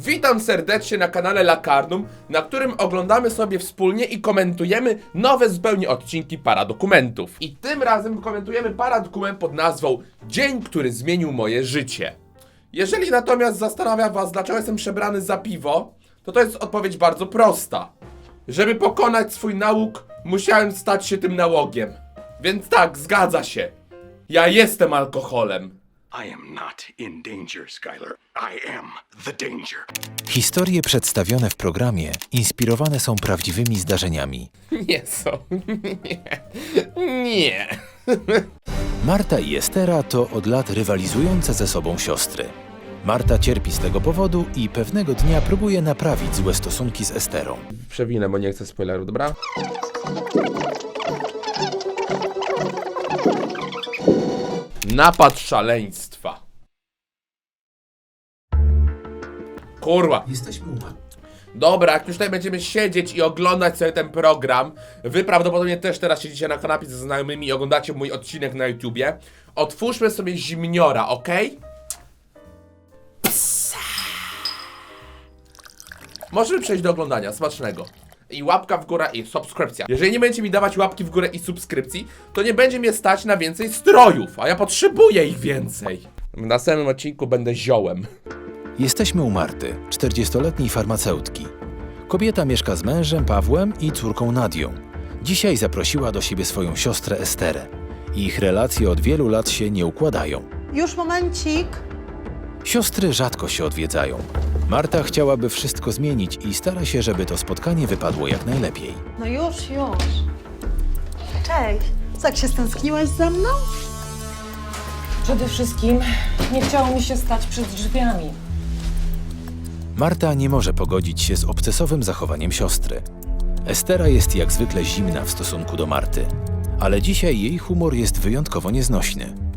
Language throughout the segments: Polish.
Witam serdecznie na kanale Lakarnum, na którym oglądamy sobie wspólnie i komentujemy nowe zupełnie odcinki Paradokumentów. I tym razem komentujemy paradokument pod nazwą Dzień, który zmienił moje życie. Jeżeli natomiast zastanawia was, dlaczego jestem przebrany za piwo, to to jest odpowiedź bardzo prosta. Żeby pokonać swój nałóg, musiałem stać się tym nałogiem. Więc tak, zgadza się. Ja jestem alkoholem. I am not in danger, Skylar. I am the danger. Historie przedstawione w programie inspirowane są prawdziwymi zdarzeniami. Nie są. Nie. Nie. Marta i Estera to od lat rywalizujące ze sobą siostry. Marta cierpi z tego powodu i pewnego dnia próbuje naprawić złe stosunki z Esterą. Przewinę, bo nie chcę spoilerów, dobra? Napad szaleństwa. Kurwa. Jesteśmy umarli. Dobra, jak już tutaj będziemy siedzieć i oglądać sobie ten program, wy prawdopodobnie też teraz siedzicie na kanapie ze znajomymi i oglądacie mój odcinek na YouTubie, otwórzmy sobie zimniora, ok? Możemy przejść do oglądania, smacznego. I łapka w górę i subskrypcja. Jeżeli nie będziecie mi dawać łapki w górę i subskrypcji, to nie będzie mnie stać na więcej strojów, a ja potrzebuję ich więcej. W następnym odcinku będę ziołem. Jesteśmy u Marty, 40-letniej farmaceutki. Kobieta mieszka z mężem Pawłem i córką Nadią. Dzisiaj zaprosiła do siebie swoją siostrę Esterę. Ich relacje od wielu lat się nie układają. Już momencik. Siostry rzadko się odwiedzają. Marta chciałaby wszystko zmienić i stara się, żeby to spotkanie wypadło jak najlepiej. No już, już. Cześć. Co, jak się stęskniłaś za mną? Przede wszystkim nie chciało mi się stać przed drzwiami. Marta nie może pogodzić się z obcesowym zachowaniem siostry. Estera jest jak zwykle zimna w stosunku do Marty, ale dzisiaj jej humor jest wyjątkowo nieznośny.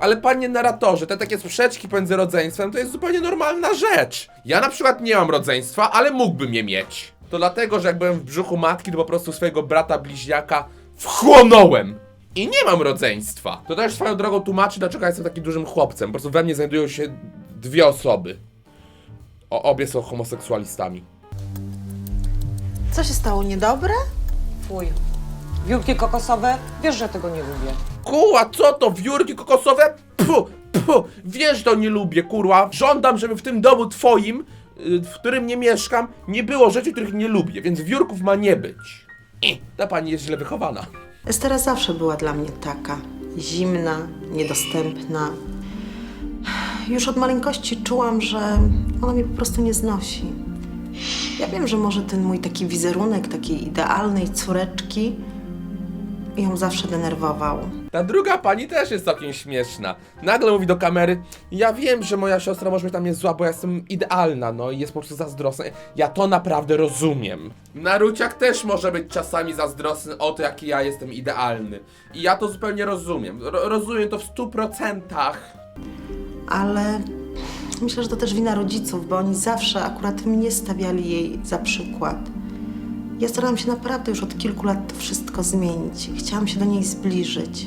Ale panie narratorze, te takie sprzeczki pomiędzy rodzeństwem to jest zupełnie normalna rzecz. Ja na przykład nie mam rodzeństwa, ale mógłbym je mieć. To dlatego, że jak byłem w brzuchu matki, to po prostu swojego brata bliźniaka wchłonąłem. I nie mam rodzeństwa. To też swoją drogą tłumaczy, dlaczego ja jestem takim dużym chłopcem. Po prostu we mnie znajdują się dwie osoby. O, obie są homoseksualistami. Co się stało niedobre? Fuj. Wiórki kokosowe? Wiesz, że tego nie lubię. Kurwa, co to? Wiórki kokosowe? Pu, pu, wiesz, to nie lubię, kurwa. Żądam, żeby w tym domu twoim, y, w którym nie mieszkam, nie było rzeczy, których nie lubię, więc wiórków ma nie być. I, ta pani jest źle wychowana. Estera zawsze była dla mnie taka. Zimna, niedostępna. Już od maleńkości czułam, że ona mnie po prostu nie znosi. Ja wiem, że może ten mój taki wizerunek takiej idealnej córeczki ją zawsze denerwował. Ta druga pani też jest całkiem śmieszna. Nagle mówi do kamery, ja wiem, że moja siostra może być tam jest zła, bo ja jestem idealna, no i jest po prostu zazdrosna. Ja to naprawdę rozumiem. Naruciak też może być czasami zazdrosny o to, jaki ja jestem idealny. I ja to zupełnie rozumiem. Ro rozumiem to w stu procentach. ale myślę, że to też wina rodziców, bo oni zawsze akurat mnie stawiali jej za przykład. Ja starałam się naprawdę już od kilku lat to wszystko zmienić. Chciałam się do niej zbliżyć.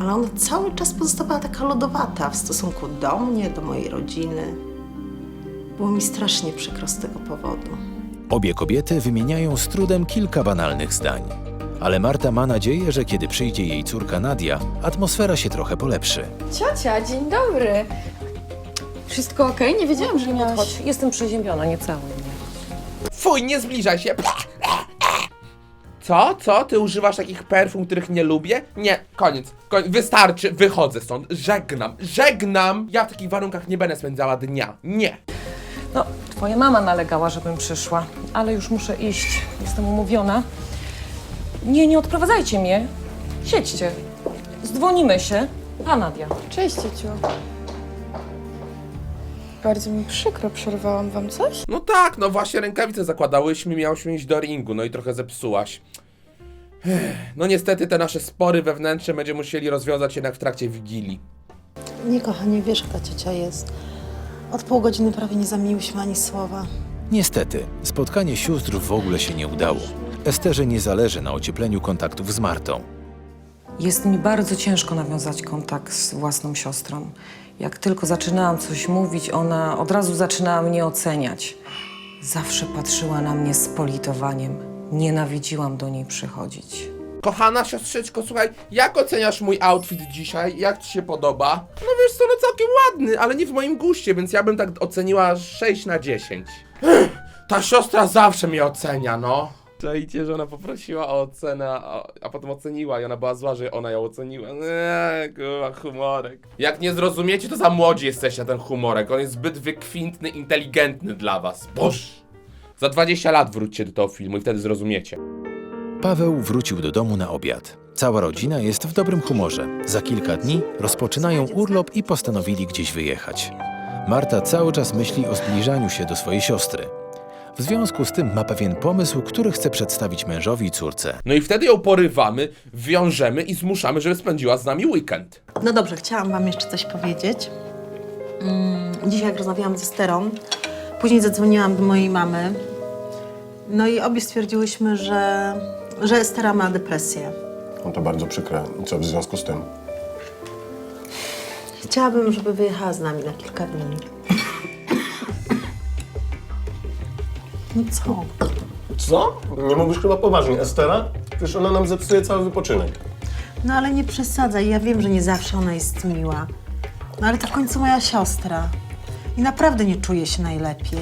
Ale ona cały czas pozostawała taka lodowata w stosunku do mnie, do mojej rodziny. Było mi strasznie przykro z tego powodu. Obie kobiety wymieniają z trudem kilka banalnych zdań. Ale Marta ma nadzieję, że kiedy przyjdzie jej córka Nadia, atmosfera się trochę polepszy. Ciocia, dzień dobry. Wszystko ok? Nie wiedziałam, że miałaś... Chodź, jestem przeziębiona, nie całuj mnie. Fuj, nie zbliżaj się! Co? Co? Ty używasz takich perfum, których nie lubię? Nie, koniec. koniec. Wystarczy, wychodzę stąd. Żegnam, żegnam! Ja w takich warunkach nie będę spędzała dnia. Nie. No, twoja mama nalegała, żebym przyszła, ale już muszę iść. Jestem umówiona. Nie, nie odprowadzajcie mnie. Siedźcie. Zdzwonimy się. A Nadia. Cześć, ciociu. Bardzo mi przykro, przerwałam wam coś? No tak, no właśnie rękawice zakładałyśmy, miałyśmy iść do ringu, no i trochę zepsułaś. No niestety te nasze spory wewnętrzne będziemy musieli rozwiązać jednak w trakcie Wigilii. Nie, kochanie, wiesz, jak ta ciocia jest. Od pół godziny prawie nie zamieniłyśmy ani słowa. Niestety, spotkanie sióstr w ogóle się nie udało. Esterze nie zależy na ociepleniu kontaktów z Martą. Jest mi bardzo ciężko nawiązać kontakt z własną siostrą. Jak tylko zaczynałam coś mówić, ona od razu zaczynała mnie oceniać. Zawsze patrzyła na mnie z politowaniem. Nienawidziłam do niej przychodzić. Kochana siostrzyczko, słuchaj, jak oceniasz mój outfit dzisiaj? Jak ci się podoba? No wiesz co, no całkiem ładny, ale nie w moim guście, więc ja bym tak oceniła 6 na 10. Ta siostra zawsze mnie ocenia, no. Czajcie, że ona poprosiła o ocenę, a, a potem oceniła i ona była zła, że ona ją oceniła. Eee, kurwa, humorek. Jak nie zrozumiecie, to za młodzi jesteście na ten humorek. On jest zbyt wykwintny, inteligentny dla was. Boż! Za 20 lat wróćcie do tego filmu i wtedy zrozumiecie. Paweł wrócił do domu na obiad. Cała rodzina jest w dobrym humorze. Za kilka dni rozpoczynają urlop i postanowili gdzieś wyjechać. Marta cały czas myśli o zbliżaniu się do swojej siostry. W związku z tym ma pewien pomysł, który chce przedstawić mężowi i córce. No i wtedy ją porywamy, wiążemy i zmuszamy, żeby spędziła z nami weekend. No dobrze, chciałam wam jeszcze coś powiedzieć. Mm, Dzisiaj jak rozmawiałam ze Sterą, później zadzwoniłam do mojej mamy. No i obie stwierdziłyśmy, że, że Estera ma depresję. No to bardzo przykre. I co w związku z tym? Chciałabym, żeby wyjechała z nami na kilka dni. No co? Co? Nie mówisz chyba poważnie, Estera? Przecież ona nam zepsuje cały wypoczynek. No ale nie przesadzaj, ja wiem, że nie zawsze ona jest miła. No ale to w końcu moja siostra. I naprawdę nie czuję się najlepiej.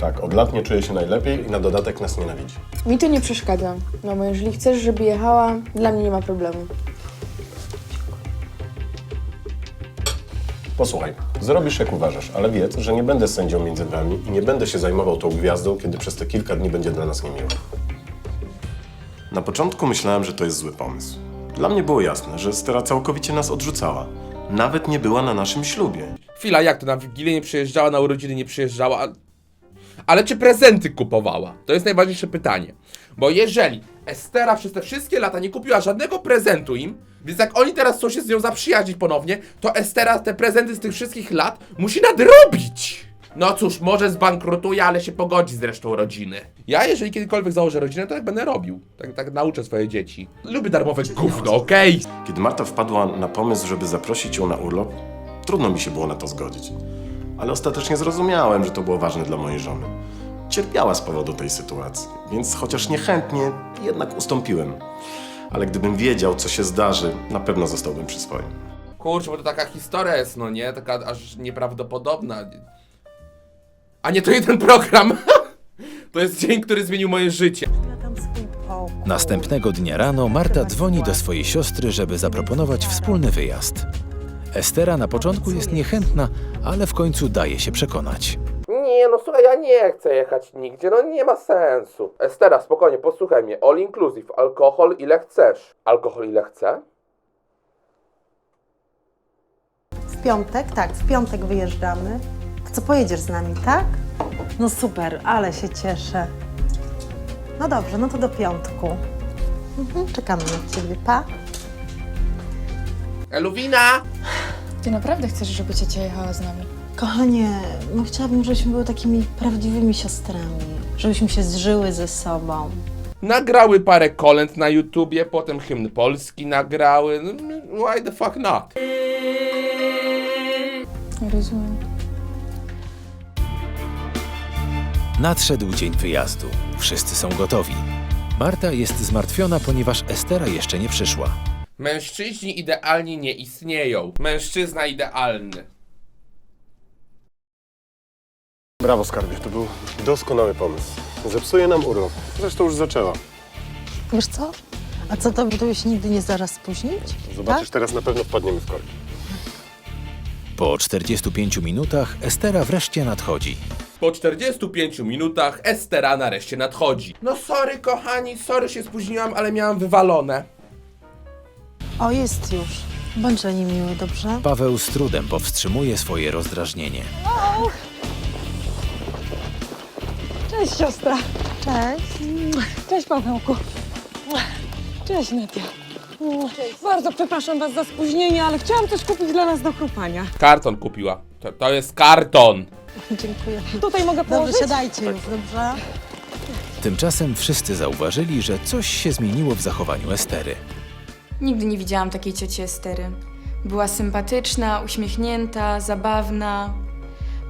Tak, od lat nie czuje się najlepiej i na dodatek nas nienawidzi. Mi to nie przeszkadza. No bo jeżeli chcesz, żeby jechała, dla mnie nie ma problemu. Posłuchaj, zrobisz jak uważasz, ale wiedz, że nie będę sędzią między wami i nie będę się zajmował tą gwiazdą, kiedy przez te kilka dni będzie dla nas niemiło. Na początku myślałem, że to jest zły pomysł. Dla mnie było jasne, że Estera całkowicie nas odrzucała. Nawet nie była na naszym ślubie. Chwila, jak to na Wigilię nie przyjeżdżała, na urodziny nie przyjeżdżała? Ale- czy prezenty kupowała? To jest najważniejsze pytanie. Bo jeżeli Estera przez te wszystkie lata nie kupiła żadnego prezentu im, więc jak oni teraz chcą się z nią zaprzyjaźnić ponownie, to Estera te prezenty z tych wszystkich lat musi nadrobić. No cóż, może zbankrutuje, ale się pogodzi z resztą rodziny. Ja, jeżeli kiedykolwiek założę rodzinę, to tak będę robił. Tak, tak nauczę swoje dzieci. Lubię darmowe gówno, okej? Kiedy Marta wpadła na pomysł, żeby zaprosić ją na urlop, trudno mi się było na to zgodzić. Ale ostatecznie zrozumiałem, że to było ważne dla mojej żony. Cierpiała z powodu tej sytuacji, więc chociaż niechętnie, jednak ustąpiłem. Ale gdybym wiedział, co się zdarzy, na pewno zostałbym przy swoim. Kurczę, bo to taka historia jest, no nie? Taka aż nieprawdopodobna. A nie to jeden program. To jest dzień, który zmienił moje życie. Następnego dnia rano Marta dzwoni do swojej siostry, żeby zaproponować wspólny wyjazd. Estera na początku jest niechętna, ale w końcu daje się przekonać. Nie, no słuchaj, ja nie chcę jechać nigdzie, no nie ma sensu. Estera, spokojnie, posłuchaj mnie. All inclusive, alkohol ile chcesz. Alkohol ile chcę? W piątek? Tak, w piątek wyjeżdżamy. Co, pojedziesz z nami, tak? No super, ale się cieszę. No dobrze, no to do piątku. Mhm, czekamy na ciebie, pa. Eluwina! Ty naprawdę chcesz, żeby ciocia jechała z nami? Kochanie, no chciałabym, żebyśmy były takimi prawdziwymi siostrami. Żebyśmy się zżyły ze sobą. Nagrały parę kolęd na YouTubie, potem hymn polski nagrały. No, Why the fuck not? Rozumiem. Nadszedł dzień wyjazdu. Wszyscy są gotowi. Marta jest zmartwiona, ponieważ Estera jeszcze nie przyszła. Mężczyźni idealni nie istnieją. Mężczyzna idealny. Brawo, skarbie, to był doskonały pomysł. Zepsuje nam urlop. Zresztą już zaczęła. Wiesz co? A co to, to się nigdy nie zdarza spóźnić? Zobaczysz, Tak? teraz na pewno wpadniemy w korki. Po 45 minutach Estera wreszcie nadchodzi. Po 45 minutach Estera nareszcie nadchodzi. No sorry kochani, sorry się spóźniłam, ale miałam wywalone. O, jest już. Bądź dla niej miły, dobrze? Paweł z trudem powstrzymuje swoje rozdrażnienie. Cześć siostra. Cześć. Cześć Pawełku. Cześć Nadia. Bardzo przepraszam was za spóźnienie, ale chciałam coś kupić dla nas do chrupania. Karton kupiła. To, to jest karton. Dziękuję. Tutaj mogę Dobrze, położyć? siadajcie już, dobrze? Tymczasem wszyscy zauważyli, że coś się zmieniło w zachowaniu Estery. Nigdy nie widziałam takiej cioci Estery. Była sympatyczna, uśmiechnięta, zabawna.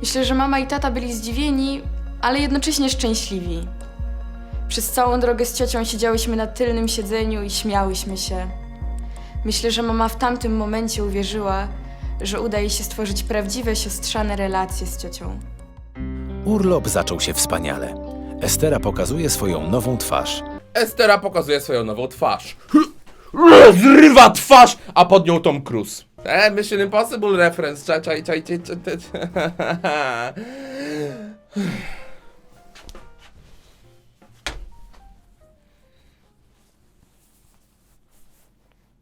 Myślę, że mama i tata byli zdziwieni, ale jednocześnie szczęśliwi. Przez całą drogę z ciocią siedziałyśmy na tylnym siedzeniu i śmiałyśmy się. Myślę, że mama w tamtym momencie uwierzyła, że uda jej się stworzyć prawdziwe siostrzane relacje z ciocią. Urlop zaczął się wspaniale. Estera pokazuje swoją nową twarz. Estera pokazuje swoją nową twarz. Zrywa twarz, a pod nią Tom Cruise. E, Mission Impossible reference. Czaj, czaj, czaj, czaj, czaj, czaj.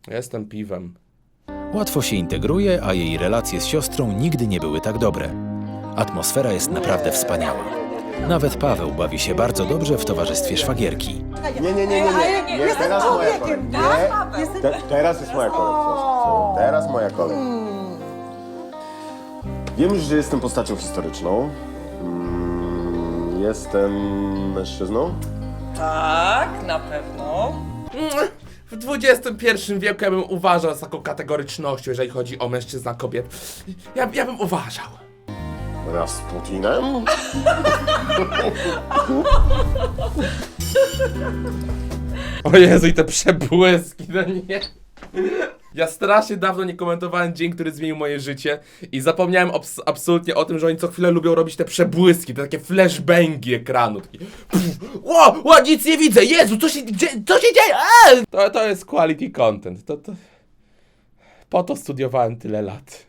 Jestem piwem. Łatwo się integruje, a jej relacje z siostrą nigdy nie były tak dobre. Atmosfera jest naprawdę wspaniała. Nawet Paweł bawi się bardzo dobrze w towarzystwie szwagierki. Nie, nie, nie, nie, nie. nie teraz moja kolej. Nie. Te, teraz jest moja kolej. proszę. Teraz moja kolej. Wiem już, że jestem postacią historyczną. Mm, Jestem mężczyzną. Tak, na pewno. W XXI wieku ja bym uważał z taką kategorycznością, jeżeli chodzi o mężczyzna kobiet. Ja, ja bym uważał. Raz z Putinem. O Jezu, i te przebłyski, no nie. Ja strasznie dawno nie komentowałem dzień, który zmienił moje życie i zapomniałem absolutnie o tym, że oni co chwilę lubią robić te przebłyski, te takie flashbangi ekranu. Taki, ło, ło, nic nie widzę, Jezu, co się, dzie- co się dzieje? To, to jest quality content, to, to... Po to studiowałem tyle lat.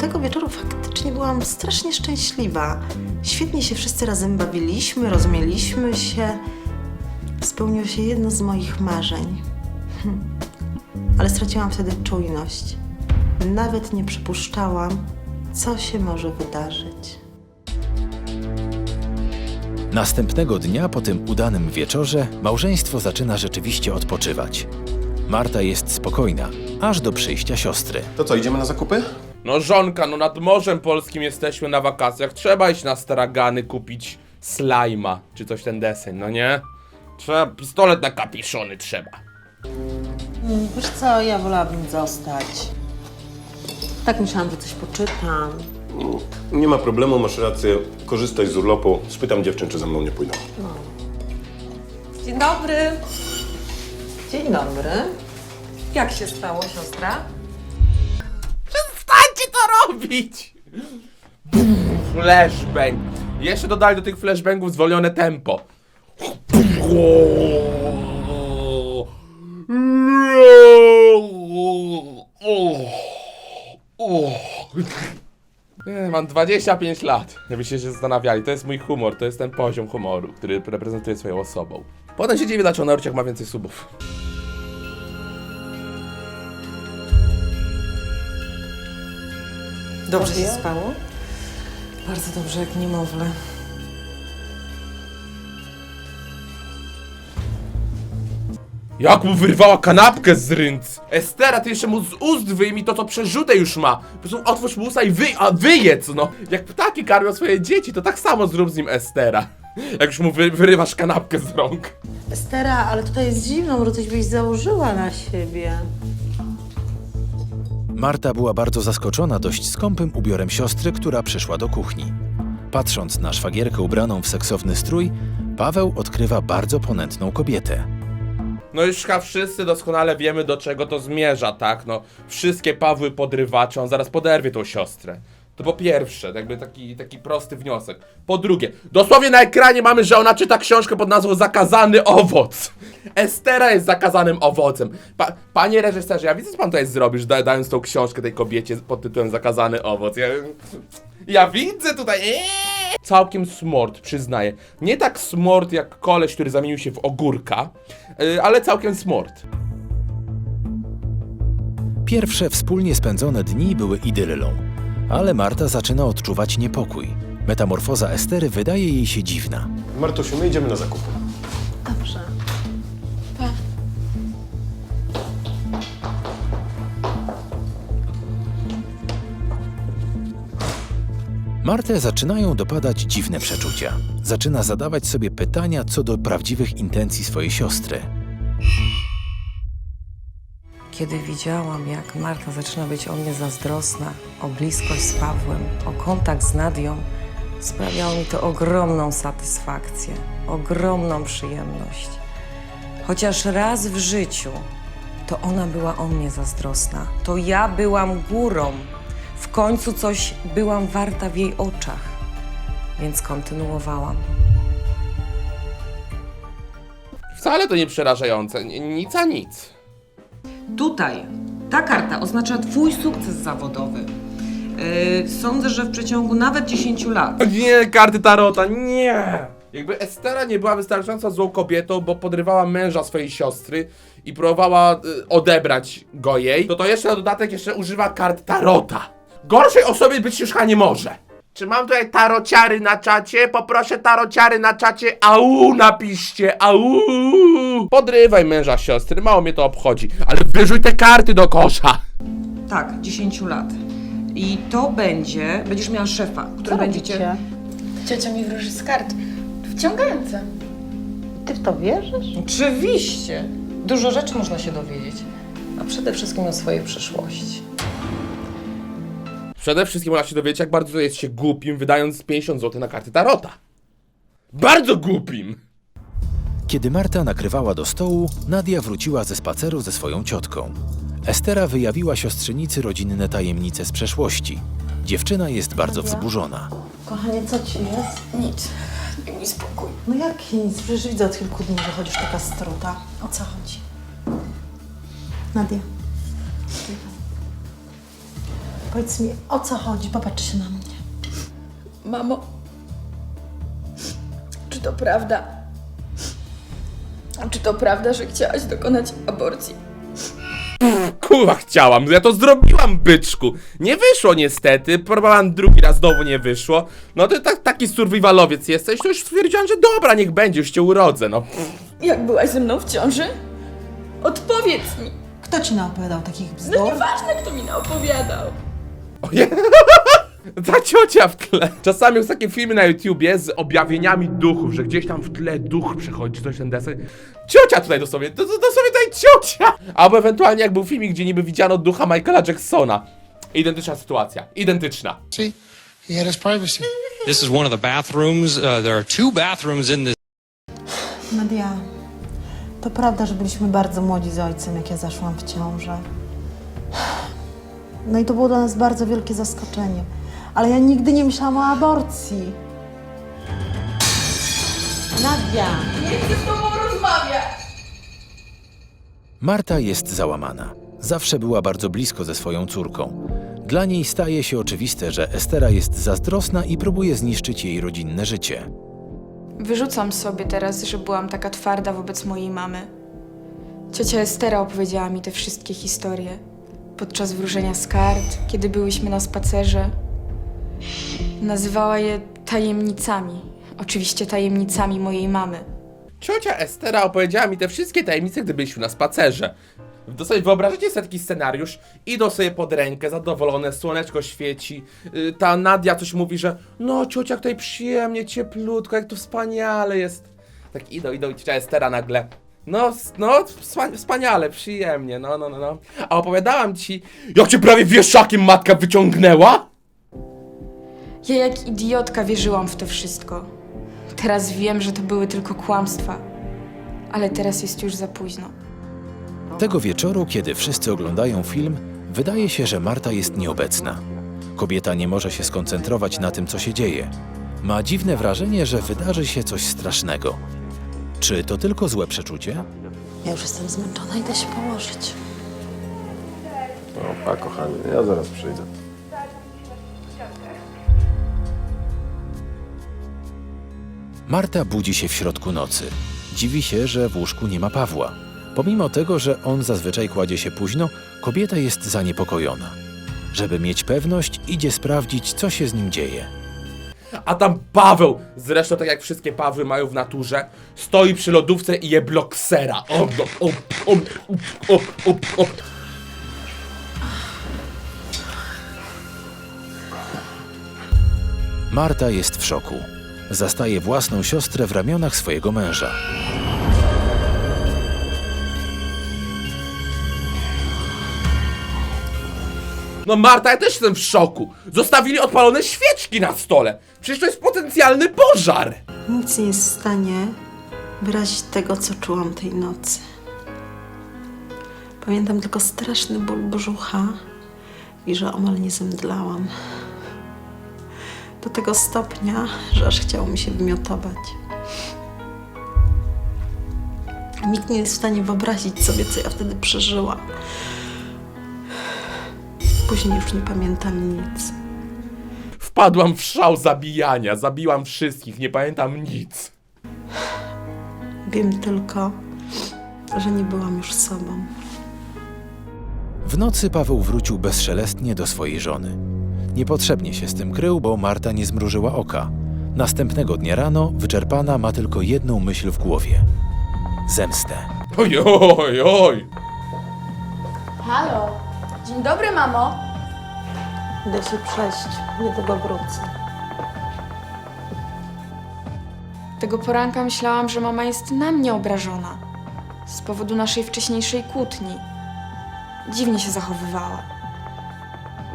Tego wieczoru faktycznie byłam strasznie szczęśliwa. Świetnie się wszyscy razem bawiliśmy, rozumieliśmy się. Spełniło się jedno z moich marzeń. Hm. Ale straciłam wtedy czujność. Nawet nie przypuszczałam, co się może wydarzyć. Następnego dnia po tym udanym wieczorze małżeństwo zaczyna rzeczywiście odpoczywać. Marta jest spokojna, aż do przyjścia siostry. To co, idziemy na zakupy? No żonka, no nad Morzem Polskim jesteśmy na wakacjach, trzeba iść na stragany kupić slajma, czy coś ten deseń, no nie? Trzeba, pistolet na kapiszony trzeba. Wiesz co, ja wolałabym zostać. Tak myślałam, że coś poczytam. Nie ma problemu, masz rację. Korzystaj z urlopu. Spytam dziewczyn, czy ze mną nie pójdą. Dzień dobry. Dzień dobry. Jak się stało, siostra? Przestańcie to robić! Flashbang. Jeszcze dodali do tych flashbangów zwolnione tempo. Nie, mam 25 lat, jakbyście się zastanawiali. To jest mój humor, to jest ten poziom humoru, który reprezentuje swoją osobą. Potem się dziwię, dlaczego Naruciak ma więcej subów. Dobrze się spało? Bardzo dobrze, jak niemowlę. Jak mu wyrwała kanapkę z ręc! Estera, ty jeszcze mu z ust wyjmij to, co przerzutę już ma! Po prostu otwórz mu usta i wy, a wyjedz, no! Jak ptaki karmią swoje dzieci, to tak samo zrób z nim Estera. Jak już mu wy, wyrywasz kanapkę z rąk. Estera, ale tutaj jest zimno, może coś byś założyła na siebie. Marta była bardzo zaskoczona dość skąpym ubiorem siostry, która przyszła do kuchni. Patrząc na szwagierkę ubraną w seksowny strój, Paweł odkrywa bardzo ponętną kobietę. No już chyba wszyscy doskonale wiemy, do czego to zmierza, tak? No, wszystkie Pawły podrywacze, on zaraz poderwie tą siostrę. To po pierwsze, jakby taki, taki prosty wniosek. Po drugie, dosłownie na ekranie mamy, że ona czyta książkę pod nazwą Zakazany owoc. Estera jest zakazanym owocem. Pa, panie reżyserze, ja widzę, co pan tutaj zrobisz, da, dając tą książkę tej kobiecie pod tytułem Zakazany owoc. Ja, ja widzę tutaj. Eee! Całkiem smort, przyznaję. Nie tak smort jak koleś, który zamienił się w ogórka, yy, ale całkiem smort. Pierwsze wspólnie spędzone dni były idyllą, ale Marta zaczyna odczuwać niepokój. Metamorfoza Estery wydaje jej się dziwna. Martusiu, my idziemy na zakupy. Dobrze. Martę zaczynają dopadać dziwne przeczucia. Zaczyna zadawać sobie pytania co do prawdziwych intencji swojej siostry. Kiedy widziałam, jak Marta zaczyna być o mnie zazdrosna, o bliskość z Pawłem, o kontakt z Nadią, sprawiało mi to ogromną satysfakcję, ogromną przyjemność. Chociaż raz w życiu to ona była o mnie zazdrosna, to ja byłam górą. W końcu coś byłam warta w jej oczach, więc kontynuowałam. Wcale to nie przerażające, N- nic a nic. Tutaj ta karta oznacza Twój sukces zawodowy. Yy, sądzę, że w przeciągu nawet 10 lat. Nie, karty Tarota, nie! Jakby Estera nie była wystarczająco złą kobietą, bo podrywała męża swojej siostry i próbowała y, odebrać go jej, to to jeszcze na dodatek jeszcze używa kart Tarota. Gorszej osobie być już chyba nie może. Czy mam tutaj tarociary na czacie? Poproszę tarociary na czacie. Au, napiszcie, au! Podrywaj męża siostry, mało mnie to obchodzi, ale wyrzuć te karty do kosza. Tak, 10 lat. I to będzie, będziesz miała szefa, który będzie cię... Ciocia mi wróży z kart. Wciągające. Ty w to wierzysz? Oczywiście. Dużo rzeczy można się dowiedzieć. A przede wszystkim o swojej przyszłości. Przede wszystkim można się dowiedzieć, jak bardzo jest się głupim, wydając 50 zł na karty Tarota. Bardzo głupim! Kiedy Marta nakrywała do stołu, Nadia wróciła ze spaceru ze swoją ciotką. Estera wyjawiła siostrzenicy rodzinne tajemnice z przeszłości. Dziewczyna jest bardzo wzburzona. Kochanie, co ci jest? Nic. Daj mi spokój. No jak nic? Przecież widzę od kilku dni, że chodzisz taka struta. O co chodzi? Nadia. Powiedz mi, o co chodzi? Popatrz się na mnie. Mamo, czy to prawda? Czy to prawda, że chciałaś dokonać aborcji? Kurwa, chciałam, ja to zrobiłam, byczku. Nie wyszło niestety, próbowałam drugi raz, znowu nie wyszło. No ty tak, taki survivalowiec jesteś, to już stwierdziłam, że dobra, niech będzie, już cię urodzę, no. Jak byłaś ze mną w ciąży? Odpowiedz mi. Kto ci naopowiadał takich No bzdur? nieważne, kto mi naopowiadał. Oje. Ta ciocia w tle. Czasami jest takie filmy na YouTubie z objawieniami duchów, że gdzieś tam w tle duch przechodzi, coś ten deseń. Ciocia tutaj dosłownie, to, to dosłownie tutaj ciocia! Albo ewentualnie jak był filmik, gdzie niby widziano ducha Michaela Jacksona. Identyczna sytuacja, identyczna. See, he had his privacy. This is one of the bathrooms. Uh, there are two bathrooms in this. Nadia, to prawda, że byliśmy bardzo młodzi z ojcem, jak ja zaszłam w ciążę. No i to było dla nas bardzo wielkie zaskoczenie. Ale ja nigdy nie myślałam o aborcji. Nadia! Nie chcę z tobą rozmawiać. Marta jest załamana. Zawsze była bardzo blisko ze swoją córką. Dla niej staje się oczywiste, że Estera jest zazdrosna i próbuje zniszczyć jej rodzinne życie. Wyrzucam sobie teraz, że byłam taka twarda wobec mojej mamy. Ciocia Estera opowiedziała mi te wszystkie historie. Podczas wróżenia z kart, kiedy byłyśmy na spacerze. Nazywała je tajemnicami. Oczywiście tajemnicami mojej mamy. Ciocia Estera opowiedziała mi te wszystkie tajemnice, gdy byliśmy na spacerze. To sobie wyobrażacie sobie taki scenariusz, idą sobie pod rękę, zadowolone, słoneczko świeci, y, ta Nadia coś mówi, że no ciocia tutaj przyjemnie, cieplutko, jak to wspaniale jest. Tak idą, idą i ciocia Estera nagle, no, s- no, wspa- wspaniale, przyjemnie, no, no, no, no. A opowiadałam ci, jak cię prawie wieszakiem matka wyciągnęła? Ja jak idiotka wierzyłam w to wszystko. Teraz wiem, że to były tylko kłamstwa. Ale teraz jest już za późno. Tego wieczoru, kiedy wszyscy oglądają film, wydaje się, że Marta jest nieobecna. Kobieta nie może się skoncentrować na tym, co się dzieje. Ma dziwne wrażenie, że wydarzy się coś strasznego. Czy to tylko złe przeczucie? Ja już jestem zmęczona, idę się położyć. No, pa, kochanie, ja zaraz przyjdę. Marta budzi się w środku nocy. Dziwi się, że w łóżku nie ma Pawła. Pomimo tego, że on zazwyczaj kładzie się późno, kobieta jest zaniepokojona. Żeby mieć pewność, idzie sprawdzić, co się z nim dzieje. A tam Paweł, zresztą tak jak wszystkie Pawły mają w naturze, stoi przy lodówce i je bloksera. O, no, o, o, o, o, o, o. Marta jest w szoku. Zastaje własną siostrę w ramionach swojego męża. No Marta, ja też jestem w szoku. Zostawili odpalone świeczki na stole. Przecież to jest potencjalny pożar. Nic nie jest w stanie wyrazić tego, co czułam tej nocy. Pamiętam tylko straszny ból brzucha i że omal nie zemdlałam. Do tego stopnia, że aż chciało mi się wymiotować. Nikt nie jest w stanie wyobrazić sobie, co ja wtedy przeżyłam. Później już nie pamiętam nic. Wpadłam w szał zabijania, zabiłam wszystkich, nie pamiętam nic. Wiem tylko, że nie byłam już sobą. W nocy Paweł wrócił bezszelestnie do swojej żony. Niepotrzebnie się z tym krył, bo Marta nie zmrużyła oka. Następnego dnia rano, wyczerpana, ma tylko jedną myśl w głowie: zemstę. Oj, oj, oj. Halo. Dzień dobry, mamo. Idę się przejść, niedługo wrócę. Tego poranka myślałam, że mama jest na mnie obrażona. Z powodu naszej wcześniejszej kłótni. Dziwnie się zachowywała.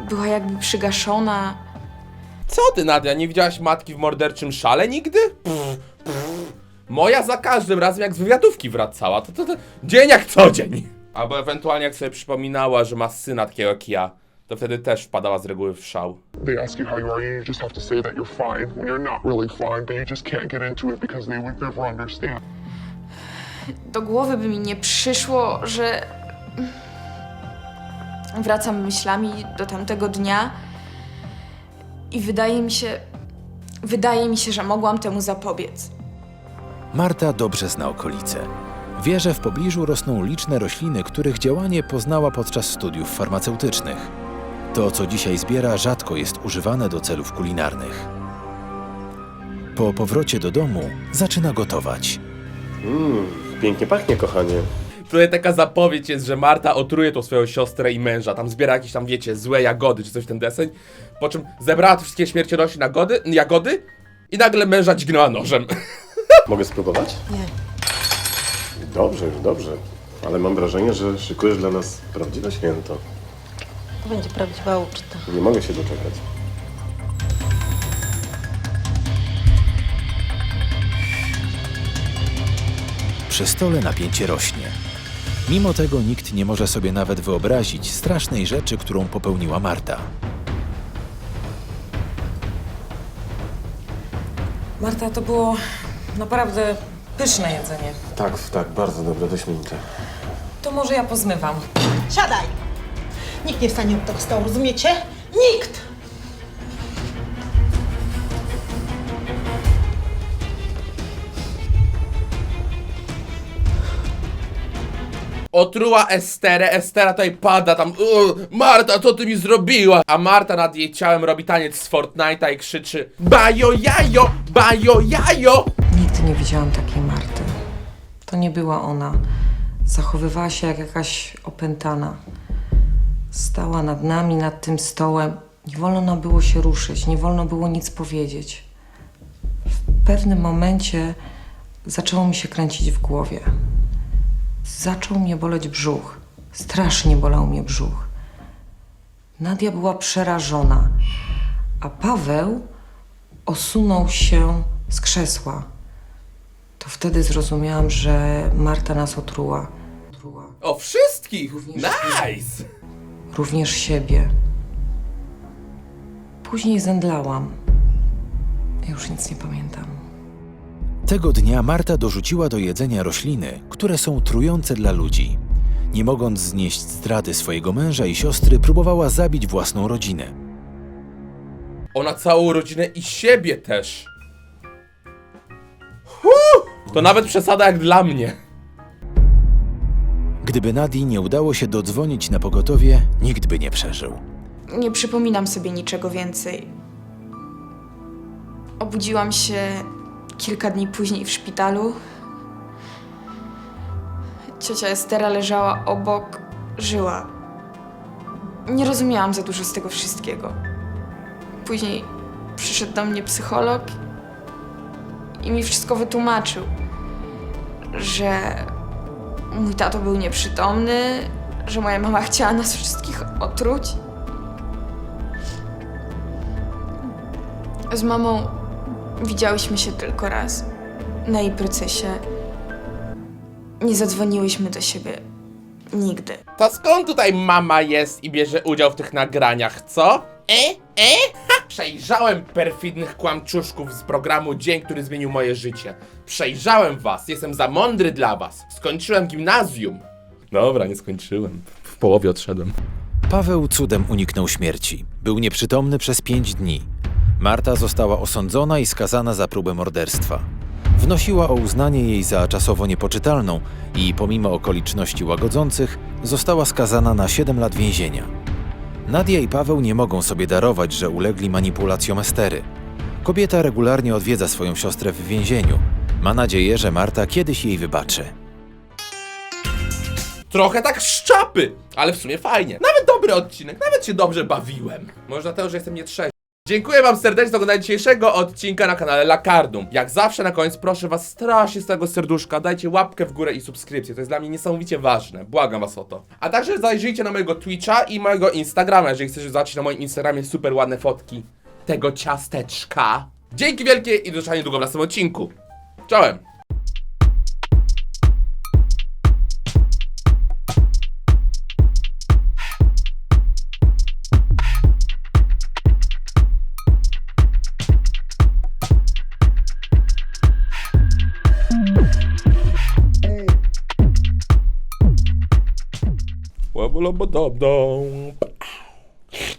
Była jakby przygaszona. Co ty, Nadia, nie widziałaś matki w morderczym szale nigdy? Pff, pff. Moja za każdym razem jak z wywiadówki wracała, to, to, to dzień jak co dzień. Albo ewentualnie jak sobie przypominała, że ma syna takiego jak ja, to wtedy też wpadała z reguły w szał. they ask you how you are, and you just have to say that you're fine when you're not really fine, but you just can't get into it because they would never understand. Do głowy by mi nie przyszło, że. Wracam myślami do tamtego dnia i wydaje mi się. Wydaje mi się, że mogłam temu zapobiec. Marta dobrze zna okolice. Wie, że w pobliżu rosną liczne rośliny, których działanie poznała podczas studiów farmaceutycznych. To, co dzisiaj zbiera, rzadko jest używane do celów kulinarnych. Po powrocie do domu zaczyna gotować. Mmm, pięknie pachnie, kochanie. Tutaj taka zapowiedź jest, że Marta otruje tą swoją siostrę i męża. Tam zbiera jakieś tam, wiecie, złe jagody czy coś w ten deseń. Po czym zebrała te wszystkie śmiercionośne jagody, jagody i nagle męża dźgnęła nożem. Mogę spróbować? Nie. Dobrze, już dobrze. Ale mam wrażenie, że szykujesz dla nas prawdziwe święto. To będzie prawdziwa uczta. Nie mogę się doczekać. Przy stole napięcie rośnie. Mimo tego nikt nie może sobie nawet wyobrazić strasznej rzeczy, którą popełniła Marta. Marta, to było naprawdę pyszne jedzenie. Tak, tak, bardzo dobre, wyśmienite. To może ja pozmywam. Siadaj! Nikt nie wstanie od tego stołu, rozumiecie? Nikt! Otruła Esterę, Estera tutaj pada tam "Uuu, Marta, co ty mi zrobiła? A Marta nad jej ciałem robi taniec z Fortnite'a i krzyczy Bajo jajo, bajo jajo! Nigdy nie widziałam takiej Marty. To nie była ona. Zachowywała się jak jakaś opętana. Stała nad nami, nad tym stołem. Nie wolno nam było się ruszyć, nie wolno było nic powiedzieć. W pewnym momencie zaczęło mi się kręcić w głowie. Zaczął mnie boleć brzuch. Strasznie bolał mnie brzuch. Nadia była przerażona, a Paweł osunął się z krzesła. To wtedy zrozumiałam, że Marta nas otruła. Otruła. O wszystkich! Również Nice! Również siebie. Później zemdlałam. Już nic nie pamiętam. Tego dnia Marta dorzuciła do jedzenia rośliny, które są trujące dla ludzi. Nie mogąc znieść zdrady swojego męża i siostry, próbowała zabić własną rodzinę. Ona całą rodzinę i siebie też. To nawet przesada jak dla mnie. Gdyby Nadii nie udało się dodzwonić na pogotowie, nikt by nie przeżył. Nie przypominam sobie niczego więcej. Obudziłam się kilka dni później w szpitalu. Ciocia Estera leżała obok, żyła. Nie rozumiałam za dużo z tego wszystkiego. Później przyszedł do mnie psycholog i mi wszystko wytłumaczył, że mój tato był nieprzytomny, że moja mama chciała nas wszystkich otruć. Z mamą widziałyśmy się tylko raz na jej procesie. Nie zadzwoniłyśmy do siebie nigdy. To skąd tutaj mama jest i bierze udział w tych nagraniach, co? E? E? Przejrzałem perfidnych kłamczuszków z programu Dzień, który zmienił moje życie. Przejrzałem was, jestem za mądry dla was. Skończyłem gimnazjum. Dobra, nie skończyłem. W połowie odszedłem. Paweł cudem uniknął śmierci. Był nieprzytomny przez pięć dni. Marta została osądzona i skazana za próbę morderstwa. Wnosiła o uznanie jej za czasowo niepoczytalną i pomimo okoliczności łagodzących została skazana na 7 lat więzienia. Nadia i Paweł nie mogą sobie darować, że ulegli manipulacjom Estery. Kobieta regularnie odwiedza swoją siostrę w więzieniu. Ma nadzieję, że Marta kiedyś jej wybaczy. Trochę tak szczapy, ale w sumie fajnie. Nawet dobry odcinek, nawet się dobrze bawiłem. Może dlatego, że jestem nietrzeźwy. Dziękuję wam serdecznie za oglądanie dzisiejszego odcinka na kanale Lakardum. Jak zawsze na koniec proszę was strasznie z tego serduszka, dajcie łapkę w górę i subskrypcję, to jest dla mnie niesamowicie ważne, błagam was o to. A także zajrzyjcie na mojego Twitcha i mojego Instagrama, jeżeli chcecie zobaczyć na moim Instagramie super ładne fotki tego ciasteczka. Dzięki wielkie i do zobaczenia niedługo w następnym odcinku. Czołem! Dum, dum, dum, dum.